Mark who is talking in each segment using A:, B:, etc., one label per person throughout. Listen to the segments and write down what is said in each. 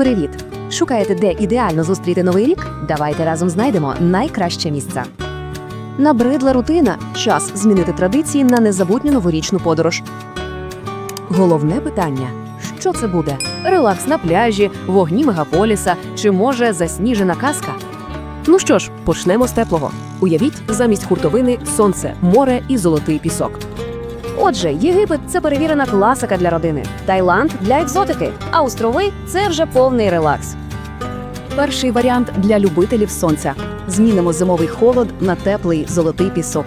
A: Привіт! Шукаєте, де ідеально зустріти новий рік? Давайте разом знайдемо найкраще місце. Набридла рутина. Час змінити традиції на незабутню новорічну подорож. Головне питання: що це буде? Релакс на пляжі, вогні мегаполіса чи може засніжена казка? Ну що ж, почнемо з теплого. Уявіть, замість хуртовини сонце, море і золотий пісок. Отже, Єгипет це перевірена класика для родини, Таїланд для екзотики, а острови це вже повний релакс. Перший варіант для любителів сонця. Змінимо зимовий холод на теплий золотий пісок.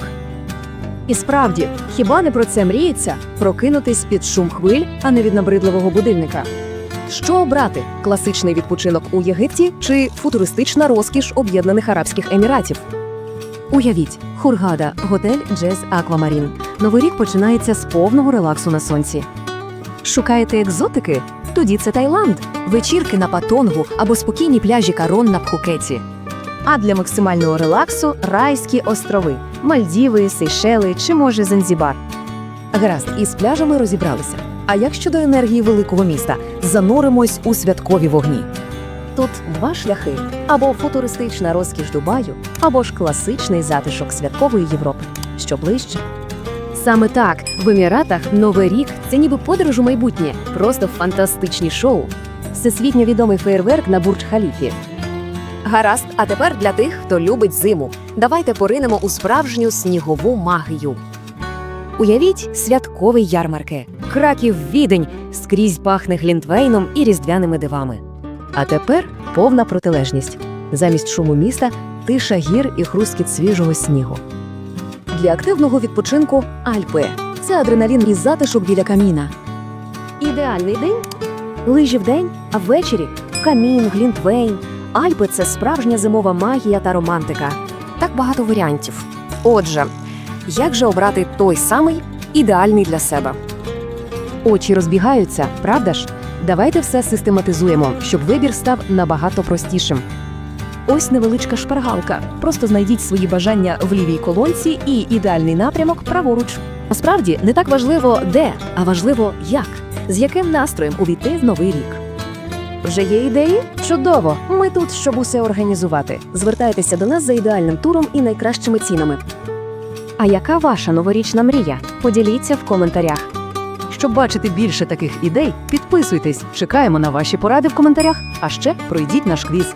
A: І справді, хіба не про це мріється прокинутись під шум хвиль, а не від набридливого будильника? Що обрати класичний відпочинок у Єгипті чи футуристична розкіш Об'єднаних Арабських Еміратів? Уявіть, Хургада, готель Джез Аквамарін. Новий рік починається з повного релаксу на сонці. Шукаєте екзотики? Тоді це Таїланд, вечірки на Патонгу або спокійні пляжі Карон на Пхукеті. А для максимального релаксу райські острови Мальдіви, Сейшели чи може Занзібар. Гаразд, із пляжами розібралися. А як щодо енергії великого міста, зануримось у святкові вогні. Тут два шляхи: або футуристична розкіш Дубаю, або ж класичний затишок святкової Європи, що ближче. Саме так в Еміратах Новий рік це ніби подорож у майбутнє, просто фантастичні шоу. Всесвітньо відомий феєрверк на Бурдж Халіфі. Гаразд, а тепер для тих, хто любить зиму. Давайте поринемо у справжню снігову магію. Уявіть святковий ярмарки, краків відень, скрізь пахне глінтвейном і різдвяними дивами. А тепер повна протилежність. Замість шуму міста тиша гір і хрускіт свіжого снігу. Для активного відпочинку Альпи. Це адреналін і затишок біля каміна. Ідеальний день лижі вдень, а ввечері камін, глінтвейн. Альпи це справжня зимова магія та романтика. Так багато варіантів. Отже, як же обрати той самий ідеальний для себе? Очі розбігаються, правда ж? Давайте все систематизуємо, щоб вибір став набагато простішим. Ось невеличка шпаргалка. Просто знайдіть свої бажання в лівій колонці і ідеальний напрямок праворуч. Насправді не так важливо де, а важливо як, з яким настроєм увійти в новий рік. Вже є ідеї? Чудово! Ми тут, щоб усе організувати. Звертайтеся до нас за ідеальним туром і найкращими цінами. А яка ваша новорічна мрія? Поділіться в коментарях. Щоб бачити більше таких ідей, підписуйтесь, чекаємо на ваші поради в коментарях, а ще пройдіть наш квіз.